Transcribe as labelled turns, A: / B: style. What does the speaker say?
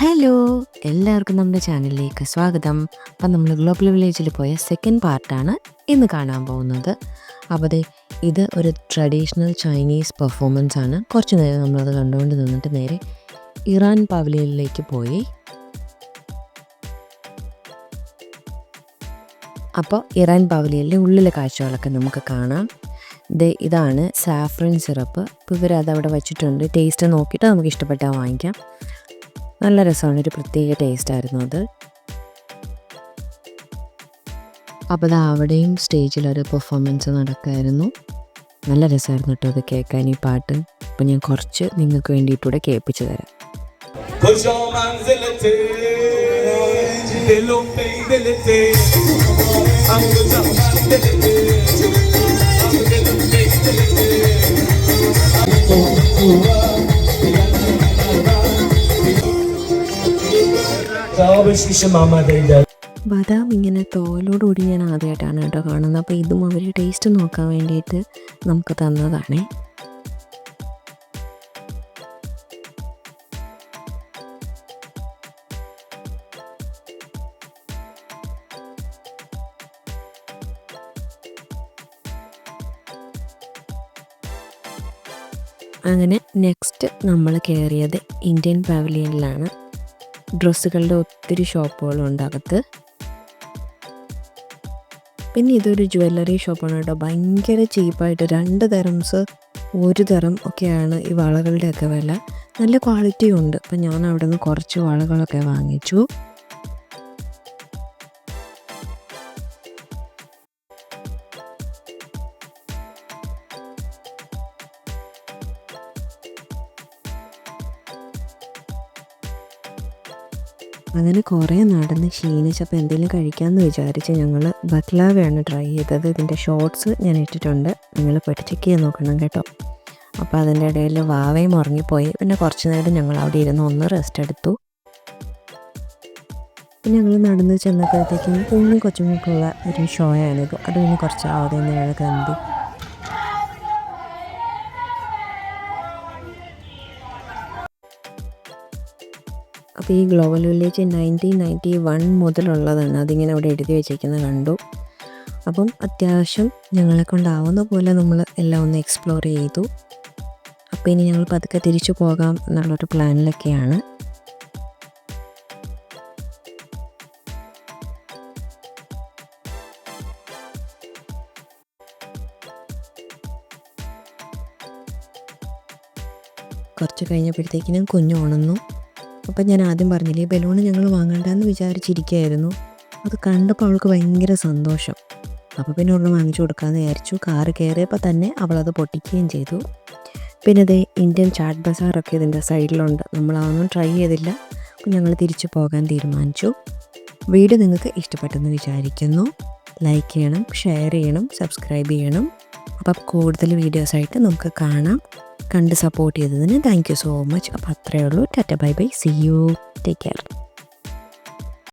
A: Hello എല്ലാവർക്കും നമ്മുടെ ചാനലിലേക്ക് സ്വാഗതം. അപ്പം നമ്മൾ ഗ്ലോബൽ വില്ലേജിൽ പോയ സെക്കൻഡ് പാർട്ടാണ് ഇന്ന് കാണാൻ പോകുന്നത്. അപ്പോൾ അതെ ഇത് ഒരു ട്രഡീഷണൽ ചൈനീസ് പെർഫോമൻസ് ആണ്. കുറച്ച് നേരം നമ്മളത് കണ്ടുകൊണ്ട് നിന്നിട്ട് നേരെ ഇറാൻ പവലിയനിലേക്ക് പോയി. അപ്പോൾ ഇറാൻ പവലിയനിലെ ഉള്ളിലെ കാഴ്ചകളൊക്കെ നമുക്ക് കാണാം. ദേ ഇതാണ് സാഫ്രൻ സിറപ്പ്. ഇപ്പോൾ ഇവരത് അവിടെ വെച്ചിട്ടുണ്ട്. ടേസ്റ്റ് നോക്കിയിട്ട് നമുക്ക് ഇഷ്ടപ്പെട്ടാൽ വാങ്ങിക്കാം. നല്ല രസമാണ്. ഒരു പ്രത്യേക ടേസ്റ്റായിരുന്നു അത്. അപ്പോൾ അത് അവിടെയും സ്റ്റേജിലൊരു പെർഫോമൻസ് നടക്കായിരുന്നു. നല്ല രസമായിരുന്നു കേട്ടോ അത് കേൾക്കാൻ ഈ പാട്ട്. അപ്പം ഞാൻ കുറച്ച് നിങ്ങൾക്ക് വേണ്ടിയിട്ടൂടെ കേൾപ്പിച്ചു തരാം.
B: Oh, oh, oh.
A: ബദാം ഇങ്ങനെ തോലോടുകൂടി ഞാൻ ആദ്യമായിട്ടാണ് കേട്ടോ കാണുന്നത്. അപ്പോൾ ഇതും അവർ ടേസ്റ്റ് നോക്കാൻ വേണ്ടിയിട്ട് നമുക്ക് തന്നതാണേ. അങ്ങനെ നെക്സ്റ്റ് നമ്മൾ കയറിയത് ഇന്ത്യൻ പവലിയനിലാണ് ഡ്രസ്സുകളുടെ ഒത്തിരി ഷോപ്പുകളുണ്ട് അകത്ത് പിന്നെ ഇതൊരു ജ്വല്ലറി ഷോപ്പാണ് കേട്ടോ ഭയങ്കര ചീപ്പായിട്ട് രണ്ട് തരംസ് ഒരു തരം ഒക്കെയാണ് ഈ വളകളുടെയൊക്കെ വില. നല്ല ക്വാളിറ്റിയും ഉണ്ട് അപ്പം ഞാൻ അവിടെ നിന്ന് കുറച്ച് വളകളൊക്കെ വാങ്ങിച്ചു. അങ്ങനെ കുറേ നടന്ന് ക്ഷീണിച്ചപ്പോൾ എന്തെങ്കിലും കഴിക്കാമെന്ന് വിചാരിച്ച് ഞങ്ങൾ ബക്ലാവയാണ് ട്രൈ ചെയ്തത്. ഇതിന്റെ ഷോർട്സ് ഞാൻ ഇട്ടിട്ടുണ്ട്. നിങ്ങൾ പോയിട്ട് ചെക്ക് ചെയ്ത് നോക്കണം കേട്ടോ. അപ്പോൾ അതിന്റെ ഇടയിൽ വാവയും ഉറങ്ങിപ്പോയി. പിന്നെ കുറച്ച് നേരം ഞങ്ങൾ അവിടെ ഇരുന്ന് ഒന്ന് റെസ്റ്റ് എടുത്തു. പിന്നെ ഞങ്ങൾ നടന്ന് ചെന്നപ്പോഴത്തേക്കും കുഞ്ഞു കൊച്ചുങ്ങൾക്കുള്ള ഒരു ഷോ ആണിത് അത് പിന്നെ കുറച്ച് ആവതെന്ന് ഞങ്ങൾ കണ്ടു അപ്പോൾ ഈ global village nineteen ninety one മുതലുള്ളതാണ്. അതിങ്ങനെ അവിടെ എഴുതി വെച്ചേക്കുന്നത് കണ്ടു. അപ്പം അത്യാവശ്യം ഞങ്ങളെ കൊണ്ടാവുന്ന പോലെ നമ്മൾ എല്ലാം ഒന്ന് എക്സ്പ്ലോർ ചെയ്തു. അപ്പോൾ ഇനി ഞങ്ങൾ പതുക്കെ തിരിച്ചു പോകാം എന്നുള്ളൊരു പ്ലാനിലൊക്കെയാണ് കുറച്ച് കഴിഞ്ഞപ്പോഴത്തേക്കിനും കുഞ്ഞു ഉണർന്നു. അപ്പം ഞാൻ ആദ്യം പറഞ്ഞില്ലേ ബലൂൺ ഞങ്ങൾ വാങ്ങണ്ടെന്ന് വിചാരിച്ചിരിക്കുകയായിരുന്നു അത് കണ്ടപ്പോൾ അവൾക്ക് ഭയങ്കര സന്തോഷം. അപ്പോൾ പിന്നെ ഒരെണ്ണം വാങ്ങിച്ചു കൊടുക്കാമെന്ന് വിചാരിച്ചു. കാറ് കയറിയപ്പോൾ തന്നെ അവളത് പൊട്ടിക്കുകയും ചെയ്തു. പിന്നെ അതേ ഇന്ത്യൻ ചാറ്റ് ബസാറൊക്കെ ഇതിന്റെ സൈഡിലുണ്ട് നമ്മളതൊന്നും ട്രൈ ചെയ്തില്ല. അപ്പോൾ ഞങ്ങൾ തിരിച്ചു പോകാൻ തീരുമാനിച്ചു. വീഡിയോ നിങ്ങൾക്ക് ഇഷ്ടപ്പെട്ടെന്ന് വിചാരിക്കുന്നു. ലൈക്ക് ചെയ്യണം ഷെയർ ചെയ്യണം സബ്സ്ക്രൈബ് ചെയ്യണം. അപ്പം കൂടുതൽ വീഡിയോസായിട്ട് നമുക്ക് കാണാം. കണ്ട് സപ്പോർട്ട് ചെയ്തതിന് താങ്ക് യു സോ മച്ച് അപ്പോൾ അത്രയേ ഉള്ളൂ. Tata bye bye see you take care